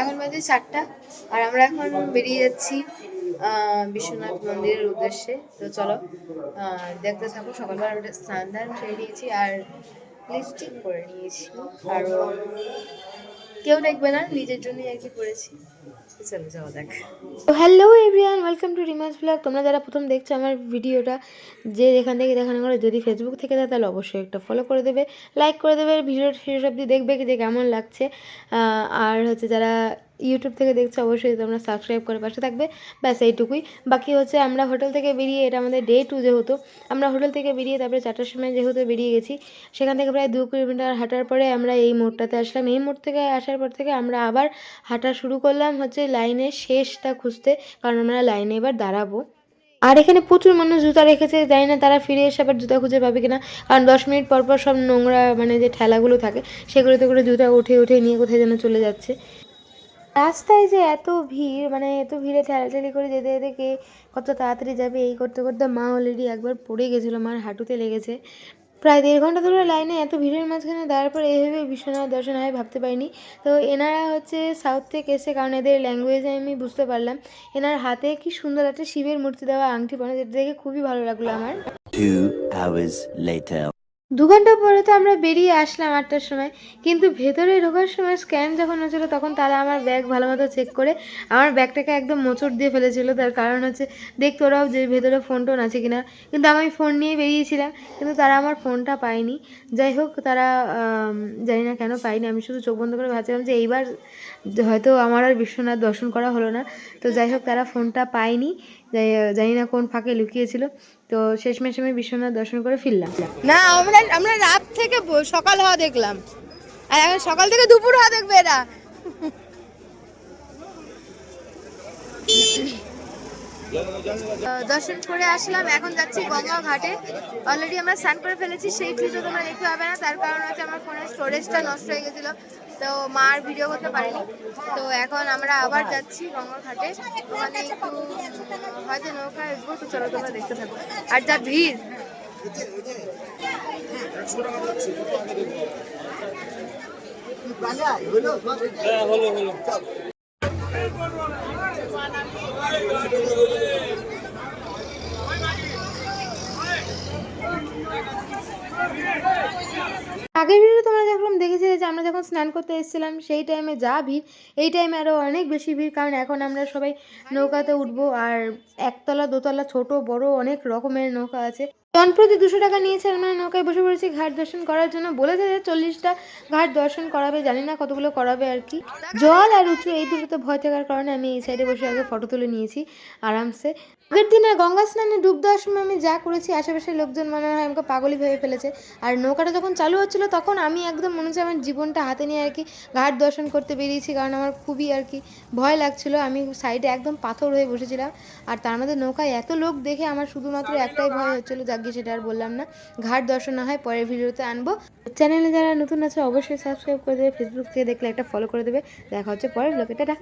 এখন বাজে চারটা, আর আমরা এখন বেরিয়ে যাচ্ছি বিশ্বনাথ মন্দিরের উদ্দেশ্যে। তো চলো দেখতে থাকো, সকালবেলা ওটা স্নান দান খেয়ে নিয়েছি, আর লিপস্টিক করে নিয়েছি। আর কেউ দেখবে না, নিজের জন্যই আর কি করেছি। হ্যালো এভরিওয়ান ওয়েলকাম টু রিমাস ব্লগ তোমরা যারা প্রথম দেখছ আমার ভিডিওটা, যে যেখান থেকে দেখানো করে, যদি ফেসবুক থেকে দেয়, তাহলে অবশ্যই একটা ফলো করে দেবে লাইক করে দেবে ভিডিওটা শেষ অবধি দেখবে যে কেমন লাগছে। আর হচ্ছে যারা ইউটিউব থেকে দেখছ, অবশ্যই তোমরা সাবস্ক্রাইব করে পাশে থাকবে। ব্যাস, এইটুকুই। বাকি হচ্ছে আমরা হোটেল থেকে বেরিয়ে, এটা আমাদের ডে টু যেহেতু, আমরা হোটেল থেকে বেরিয়ে তারপরে চারটার সময় যেহেতু বেরিয়ে গেছি, সেখান থেকে প্রায় দু কিলোমিটার হাঁটার পরে আমরা এই মোড়টাতে আসলাম। এই মোড় থেকে আসার পর থেকে আমরা আবার হাঁটা শুরু করলাম হচ্ছে লাইনের শেষটা খুঁজতে, কারণ আমরা লাইনে এবার দাঁড়াবো। আর এখানে প্রচুর মানুষ জুতা রেখেছে, জানি না তারা ফিরে এসে আবার জুতা খুঁজে পাবে কিনা, কারণ দশ মিনিট পর পর সব নোংরা মানে যে ঠেলাগুলো থাকে, সেগুলোতে করে জুতা উঠে উঠে নিয়ে কোথায় যেন চলে যাচ্ছে। রাস্তায় যে এত ভিড় মানে এত ভিড়ে ঠেলাঠেলি করে যেতে যেতে কে কত তাড়াতাড়ি যাবে এই করতে করতে মা অলরেডি একবার পড়ে গেছিল, মার হাঁটুতে লেগেছে। প্রায় দেড় ঘণ্টা ধরে লাইনে এত ভিড়ের মাঝখানে দাঁড়ার পর এইভাবে বিশ্বনাথ দর্শন হয় ভাবতে পারিনি। তো এনারা হচ্ছে সাউথ থেকে এসে, কারণ এদের ল্যাঙ্গুয়েজ আমি বুঝতে পারলাম, এনার হাতে কি সুন্দর একটা শিবের মূর্তি দেওয়া আংটি পরে যেটা দেখে খুবই ভালো লাগল আমার. দু ঘণ্টা পরে তো আমরা বেরিয়ে আসলাম আটটার সময়। কিন্তু ভেতরে ঢোকার সময় স্ক্যান যখন হচ্ছিল তখন তারা আমার ব্যাগ ভালো মতো চেক করে আমার ব্যাগটাকে একদম মোচড় দিয়ে ফেলেছিল। তার কারণ হচ্ছে দেখতো ওরাও যে ভেতরে ফোন টোন আছে কিনা। কিন্তু আমি ফোন নিয়ে বেরিয়েছিলাম, কিন্তু তারা আমার ফোনটা পায়নি। যাই হোক, তারা জানি না কেন পায়নি। আমি শুধু চোখ বন্ধ করে ভাবছিলাম যে এইবার হয়তো আমার আর বিশ্বনাথ দর্শন করা হলো না। তো যাই হোক, তারা ফোনটা পায়নি। জানি না কোন ফাঁকে লুকিয়েছিল। তো শেষমেশ আমি বিশ্বনাথ দর্শন করে ফিরলাম। না আমরা আমরা রাত থেকে সকাল হওয়া দেখলাম। আর এখন সকাল থেকে দুপুর হওয়া দেখবে এরা। দর্শন করে আসলাম এখন যাচ্ছি গঙ্গা ঘাটে। অলরেডি আমরা স্নান করে ফেলেছি সেই ভিডিও তোমরা দেখতে পাবে না। তার কারণ হচ্ছে আমার ফোনের স্টোরেজটা নষ্ট হয়ে গেছিল। তো মার ভিডিও করতে পারিনি। তো এখন আমরা আবার যাচ্ছি গঙ্গা ঘাটে। ওখানে একটু তো চলো তোমরা দেখতে থাকো। আর যা ভিড়। আগের ভিডিও তোমরা যখন দেখেছিলে যে আমরা যখন স্নান করতে এসেছিলাম, সেই টাইমে যা ভিড়, এই টাইমে আরও অনেক বেশি ভিড়। কারণ এখন আমরা সবাই নৌকাতে উঠবো আর একতলা, দোতলা, ছোট, বড় অনেক রকমের নৌকা আছে। জনপ্রতি দুশো টাকা নিয়েছে, আমরা নৌকায় বসে পড়েছি ঘাট দর্শন করার জন্য। বলেছে যে চল্লিশটা ঘাট দর্শন করাবে, জানি না কতগুলো করাবে আর কি। জল আর উঁচু, এই দুটোতে ভয় থাকার কারণে আমি এই সাইডে বসে আগে ফটো তুলে নিয়েছি আরামসে। আগের দিনে গঙ্গা স্নানে ডুব দেওয়ার সময় আমি যা করেছি, আশেপাশের লোকজন মনে হয় আমাকে পাগলই ভেবে ফেলেছে। আর নৌকাটা যখন চালু হচ্ছিল, তখন আমি একদম মনে হচ্ছে আমার জীবনটা হাতে নিয়ে আর কি ঘাট দর্শন করতে বেরিয়েছি কারণ আমার খুবই আর কি ভয় লাগছিল। আমি সাইডে একদম পাথর হয়ে বসেছিলাম আর তার মধ্যে নৌকায় এত লোক দেখে আমার শুধুমাত্র একটাই ভয় হচ্ছিল যাকে সেটা আর বললাম না। ঘাট দর্শন না হয় পরের ভিডিওতে আনব। চ্যানেলে যারা নতুন আছে অবশ্যই সাবস্ক্রাইব করে দেবে ফেসবুক থেকে দেখলে একটা ফলো করে দেবে। দেখা হচ্ছে পরের ব্লগে টাটা।